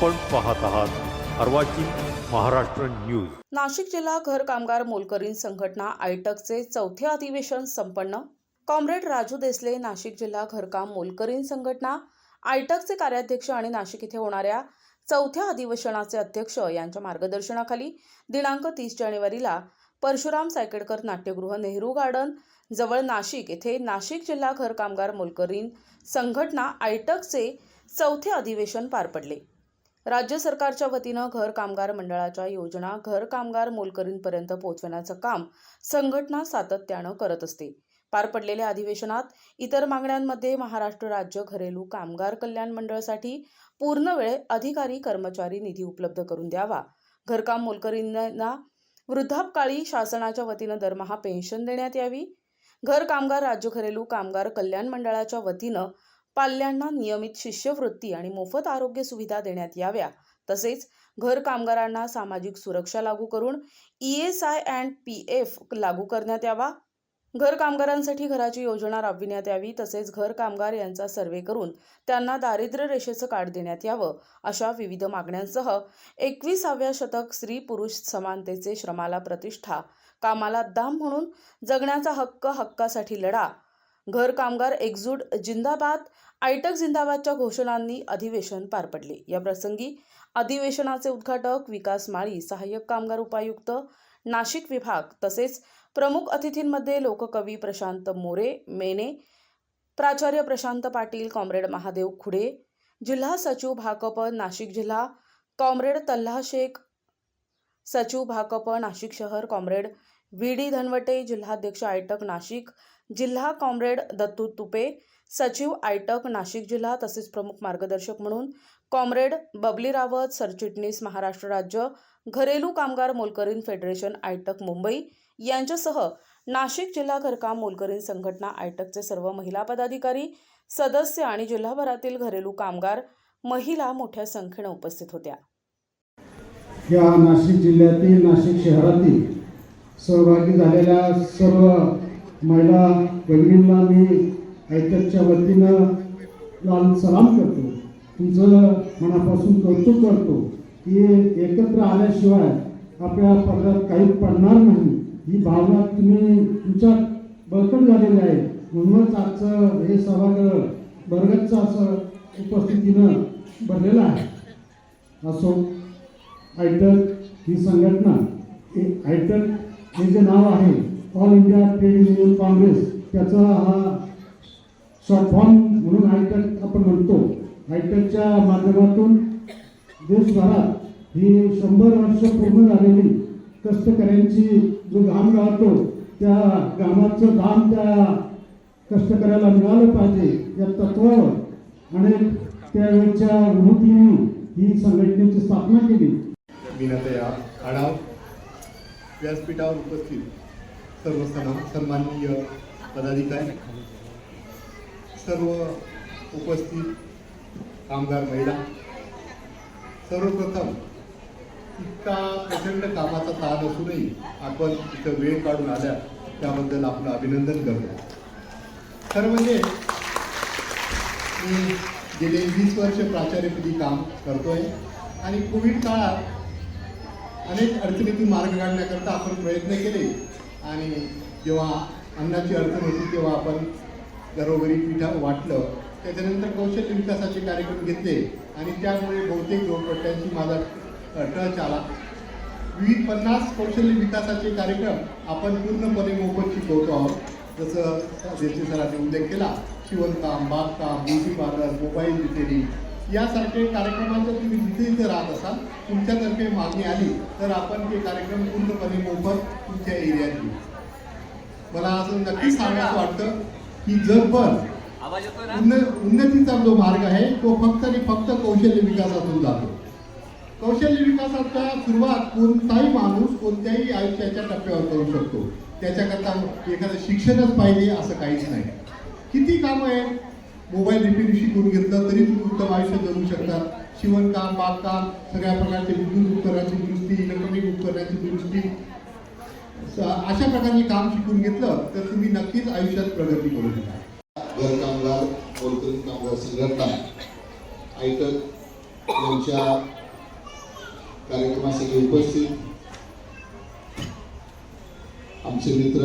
आपण पाहत आहात अर्वाचीन महाराष्ट्र न्यूज. नाशिक जिल्हा घर कामगार मोलकरीण संघटना आयटकचे चौथे अधिवेशन संपन्न. कॉम्रेड राजू देसले नाशिक जिल्हा घरकाम मोलकरीण संघटना आयटकचे कार्याध्यक्ष आणि नाशिक येथे होणाऱ्या चौथ्या अधिवेशनाचे अध्यक्ष यांच्या मार्गदर्शनाखाली दिनांक तीस जानेवारीला परशुराम सायकेडकर नाट्यगृह नेहरू गार्डन जवळ नाशिक येथे नाशिक जिल्हा घर कामगार मोलकरीण संघटना आयटकचे चौथे अधिवेशन पार पडले. राज्य सरकारच्या वतीनं घर कामगार मंडळाच्या योजना घर कामगार मोलकरींपर्यंत पोहोचवण्याचं काम संघटना सातत्यानं करत असते. पार पडलेल्या अधिवेशनात इतर मागण्यांमध्ये महाराष्ट्र राज्य घरेलू कामगार कल्याण मंडळासाठी पूर्ण वेळ अधिकारी कर्मचारी निधी उपलब्ध करून द्यावा. घरकाम मोलकरींना वृद्धापकाळी शासनाच्या वतीनं दरमहा पेन्शन देण्यात यावी. घर कामगार राज्य घरेलू कामगार कल्याण मंडळाच्या वतीनं पाल्यांना नियमित शिष्यवृत्ती आणि मोफत आरोग्य सुविधा देण्यात याव्या. तसेच घर कामगारांना सामाजिक सुरक्षा लागू करून E S I and P F लागू करण्यात यावा. घर कामगारांसाठी घराची योजना राबविण्यात यावी. तसेच घर कामगार यांचा सर्वे करून त्यांना दारिद्र्य रेषेचं कार्ड देण्यात यावं अशा विविध मागण्यांसह एकविसाव्या शतक स्त्री पुरुष समानतेचे श्रमाला प्रतिष्ठा कामाला दाम म्हणून जगण्याचा हक्क हक्कासाठी लढा घर कामगार एकजूट जिंदाबाद आयटक जिंदाबादच्या घोषणांनी अधिवेशन पार पडले. या प्रसंगी अधिवेशनाचे उद्घाटक विकास माळी सहाय्यक कामगार उपायुक्त नाशिक विभाग तसेच प्रमुख अतिथींमध्ये लोककवी प्रशांत मोरे मेने प्राचार्य प्रशांत पाटील कॉम्रेड महादेव खुडे जिल्हा सचिव भाकप नाशिक जिल्हा कॉम्रेड तल्हा शेख सचिव भाकप नाशिक शहर कॉम्रेड व्ही डी धनवटे जिल्हाध्यक्ष आयटक नाशिक जिल्हा कॉम्रेड दत्तू तुपे सचिव आयटक नाशिक जिल्हा तसेच प्रमुख मार्गदर्शक म्हणून कॉम्रेड बबली रावत सरचिटणीस महाराष्ट्र राज्य घरेलू कामगार मोलकरीन फेडरेशन आयटक मुंबई यांच्यासह नाशिक जिल्हा घरकाम मोलकरीन संघटना आयटकचे सर्व महिला पदाधिकारी सदस्य आणि जिल्हाभरातील घरेलू कामगार महिला मोठ्या संख्येने उपस्थित होत्या. या नाशिक जिल्ह्यातील नाशिक शहरातील सहभागी झालेल्या सर्व महिला भगिनींना मी ऐकतच्या वतीनं लाल सलाम करतो. तुमचं मनापासून कौतुक करतो की एकत्र आल्याशिवाय आपल्या पदरात काही पडणार नाही. ही भावना तुम्ही तुमच्या बळकट झालेली आहे. म्हणूनच आजचं हे सभागृह बरगतचं असं उपस्थितीनं भरलेलं आहे. असो आयटक ही संघटना हे आयटक हे जे नाव आहे All India Trade Union Congress त्याचा हा शॉर्ट फॉर्म म्हणून हायटेक आपण म्हणतो. हायटेकच्या माध्यमातून देशभरात ही शंभर वर्ष पूर्ण झालेली कष्टकऱ्यांची जो घाम गाळतो त्या घामाचं दाम त्या कष्टकऱ्याला मिळालं पाहिजे या तत्वावर अनेक त्यावेळच्या विभूतीने ही संघटनेची स्थापना केली. विनतया आढाव. व्यासपीठावर उपस्थित सर्व सन्मा सन्माननीय पदाधिकारी सर्व उपस्थित कामगार महिला सर्वप्रथम इतका प्रचंड कामाचा ताण असूनही आपण इथं वेळ काढून आल्या त्याबद्दल आपलं अभिनंदन करतो. खरं म्हणजे मी गेले वीस वर्ष प्राचार्यपदी काम करतोय आणि कोविड काळात अनेक अडचणीतून मार्ग काढण्याकरता आपण प्रयत्न केले. आणि जेव्हा अन्नाची अडचण होती तेव्हा आपण घरोघरी पिठा वाटलं. त्याच्यानंतर कौशल्य विकासाचे कार्यक्रम घेतले. आणि त्यामुळे बहुतेक झोपडपट्ट्यांची माझा टच आला. विविध पन्नास कौशल्य विकासाचे कार्यक्रम आपण पूर्णपणे मोफत शिकवतो आहोत. जसं देशे सरांनी उल्लेख केला शिवणकाम बागकाम ब्युटी पार्लर मोबाईल रिपेरिंग यासारखे कार्यक्रमांचं तुम्ही जिथे जिथे राहत असाल तुमच्यातर्फे मागणी आली तर आपण ते कार्यक्रम पूर्णपणे मोफत तुमच्या एरियात घेऊ. मला असं नक्कीच सांगायचं वाटतं की जगभर उन्न उन्नतीचा जो मार्ग आहे तो फक्त आणि फक्त कौशल्य विकासातून जातो. कौशल्य विकासाचा सुरुवात कोणताही माणूस कोणत्याही आयुष्याच्या टप्प्यावर करू शकतो. त्याच्याकरता एखादं शिक्षणच पाहिजे असं काहीच नाही. किती कामं आहेत? मोबाईल रिपेरिंगशी शिकून घेतलं तरी तुम्ही उत्तम आयुष्य जगू शकता. शिवणकाम बागकाम सगळ्या प्रकारचे विद्युत उपकरणाची दुरुस्ती इलेक्ट्रॉनिक उपकरणाची दुरुस्ती. अशा प्रकारचे काम शिकून घेतलं तर तुम्ही नक्कीच आयुष्यात प्रगती करू शकता. घर कामगार मोलकरी कामगार संघटना. आयटक यांच्या कार्यक्रमासाठी उपस्थित. आमचे मित्र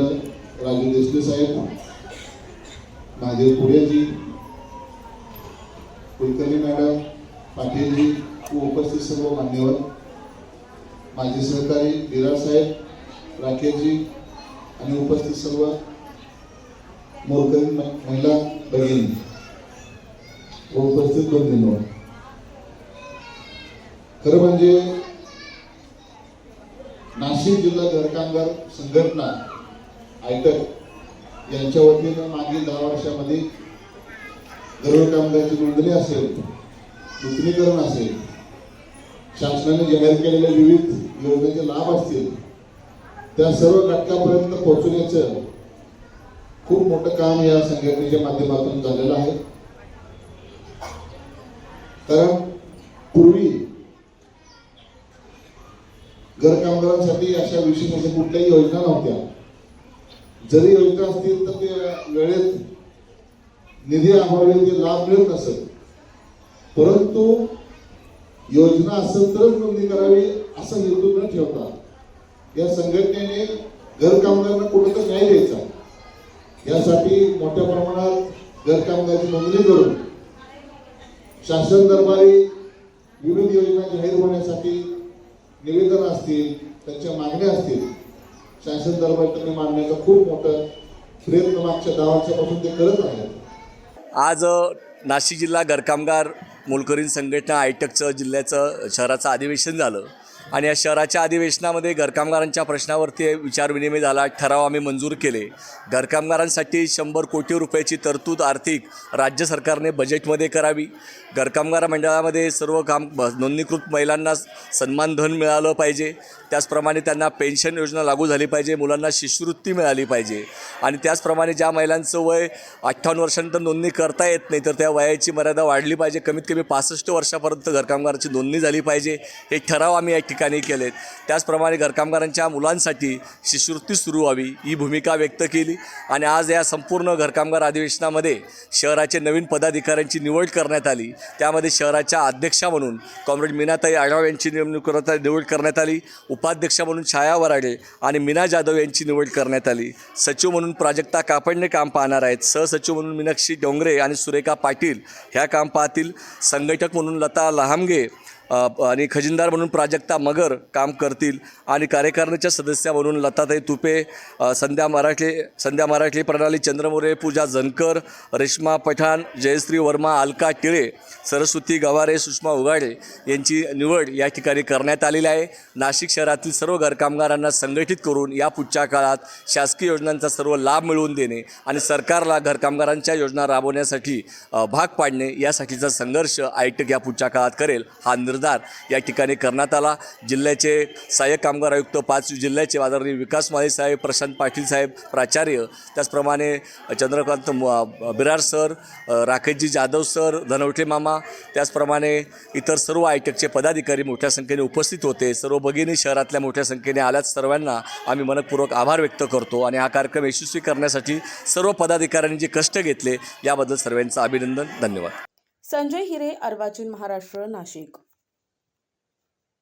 राजू देशले साहेब महादेव पुढेजी कुलकर्णी मॅडम पाटीलजी व उपस्थित सर्व मान्यवर. माझे सहकारी विराट साहेब राकेशजी आणि उपस्थित सर्व मोरकरी महिला भगिनी. व उपस्थित बंधूंवर खरं म्हणजे नाशिक जिल्हा घरकामगार संघटना आयटक यांच्या वतीनं मागील दहा वर्षामध्ये घरकामगारची नोंदणी असेल नूतनीकरण असेल शासनाने जाहीर केलेल्या विविध योजनेचे लाभ असतील त्या सर्व घटकापर्यंत पोहोचवण्याचं खूप मोठं काम या संघटनेच्या माध्यमातून झालेलं आहे. कारण पूर्वी घर कामगारांसाठी अशा विशेष अशा कुठल्याही योजना नव्हत्या. जरी योजना असतील तर ते वेळेत निधी अभावी ते लाभ मिळत नसत परंतु योजना असेल तरच नोंदणी करावी असा हेतू न ठेवता या संघटनेने घर कामगारांना कुठं न्याय द्यायचा. यासाठी मोठ्या प्रमाणात घर कामगाराची नोंदणी करून शासन दरबारी विविध योजना जाहीर होण्यासाठी निवेदन असतील त्यांच्या मागण्या असतील शासन दरबारी त्यांनी मांडण्याचा खूप मोठा प्रयत्न मागच्या दहा वर्षापासून ते करत आहेत. आज नाशिक जिल्हा घरकामगार मोलकरीण संघटना आयटकचं जिल्ह्याचं शहराचं अधिवेशन झालं. आणि या शहराच्या अधिवेशनामध्ये घरकामगारांच्या प्रश्नावरती विचारविनिमय झाला ठराव आम्ही मंजूर केले. घरकामगारांसाठी शंभर कोटी रुपयाची तरतूद आर्थिक राज्य सरकारने बजेटमध्ये करावी. घरकामगार मंडळामध्ये सर्व काम नोंदणीकृत महिलांना सन्मानधन मिळालं पाहिजे. त्याचप्रमाणे त्यांना पेन्शन योजना लागू झाली पाहिजे. मुलांना शिष्यवृत्ती मिळाली पाहिजे. आणि त्याचप्रमाणे ज्या महिलांचं वय अठ्ठावन्न वर्षानंतर नोंदणी करता येत नाही तर त्या वयाची मर्यादा वाढली पाहिजे. कमीत कमी पासष्ट वर्षापर्यंत घरकामगारांची नोंदणी झाली पाहिजे. हे ठराव आम्ही या ठिकाणी केलेत. त्याचप्रमाणे घरकामगारांच्या मुलांसाठी शिष्यवृत्ती सुरू व्हावी ही भूमिका व्यक्त केली. आणि आज या संपूर्ण घरकामगार अधिवेशनामध्ये शहराचे नवीन पदाधिकाऱ्यांची निवड करण्यात आली. त्यामध्ये शहराच्या अध्यक्षा म्हणून कॉम्रेड मीनाताई आढाव यांची नेमणूक करता निवड करण्यात आली. उपाध्यक्षा म्हणून छाया वराडे आणि मीना जाधव यांची निवड करण्यात आली. सचिव म्हणून प्राजक्ता कापडणे काम पाहणार आहेत. सहसचिव म्हणून मीनाक्षी डोंगरे आणि सुरेखा पाटील ह्या काम पाहतील. संघटक म्हणून लता लहामगे आणि खजिनदार म्हणून प्राजक्ता मगर काम करतील आणि कार्यकारिणीच्या सदस्या म्हणून लताताई तुपे संध्या मराठे संध्या मराठे प्रणाली चंद्रमोरे पूजा जनकर रेश्मा पठाण जयश्री वर्मा अलका टिळे सरस्वती गवारे सुषमा उगाडे यांची निवड या ठिकाणी करण्यात आलेली आहे. नाशिक शहरातील सर्व घरकामगारांना संघटित करून या पुढच्या काळात शासकीय योजनांचा सर्व लाभ मिळवून देणे आणि सरकारला घरकामगारांच्या योजना राबवण्यासाठी भाग पाडणे यासाठीचा संघर्ष आयटक या पुढच्या काळात करेल हा निर्धार या ठिकाणी करण्यात आला. जिल्ह्याचे सहाय्यक कामगार आयुक्त पाच जिल्ह्याचे आदरणीय विकास माळी साहेब प्रशांत पाटील साहेब प्राचार्य त्याचप्रमाणे चंद्रकांत बिरार सर राकेशजी जाधव सर धनवटे मामा त्याचप्रमाणे इतर सर्व आयटकचे पदाधिकारी मोठ्या संख्येने उपस्थित होते. सर्व भगिनी शहरातल्या मोठ्या संख्येने आल्याच सर्वांना आम्ही मनपूर्वक आभार व्यक्त करतो आणि हा कार्यक्रम यशस्वी करण्यासाठी सर्व पदाधिकाऱ्यांनी जे कष्ट घेतले याबद्दल सर्वांचं अभिनंदन. धन्यवाद. संजय हिरे अर्वाचीन महाराष्ट्र नाशिक.